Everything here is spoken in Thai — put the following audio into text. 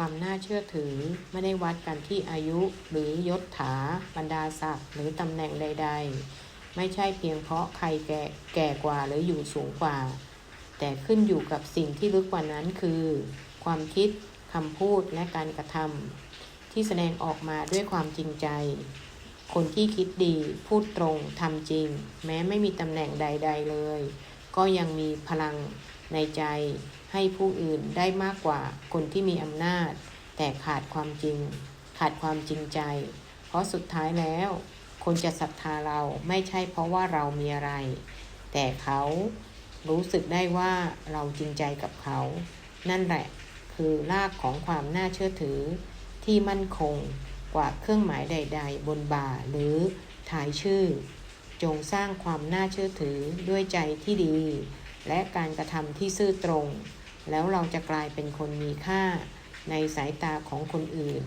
ความน่าเชื่อถือไม่ได้วัดกันที่อายุหรือยศถาบรรดาศักดิ์หรือตำแหน่งใด ๆ ไม่ใช่เพียงเพราะใครแก่แก่กว่าหรืออยู่สูงกว่า แต่ขึ้นอยู่กับสิ่งที่ลึกกว่านั้นคือ ความคิดคำพูดและการกระทำที่แสดงออกมาด้วยความจริงใจ คนที่คิดดีพูดตรงทำจริง แม้ไม่มีตำแหน่งใด ๆ เลย ก็ยังมีพลังในใจให้ผู้อื่นได้มากกว่าคนที่มีอำนาจ แต่ขาดความจริง ขาดความจริงใจ เพราะสุดท้ายแล้ว คนจะศรัทธาเราไม่ใช่เพราะว่าเรามีอะไร แต่เขารู้สึกได้ว่าเราจริงใจกับเขา นั่นแหละคือรากของความน่าเชื่อถือ ที่มั่นคงกว่าเครื่องหมายใด ๆ บนบ่าหรือถ่ายชื่อ จงสร้างความน่าเชื่อถือด้วยใจที่ดี และการกระทำที่ซื่อตรง แล้วเราจะกลายเป็นคนมีค่าในสายตาของคนอื่น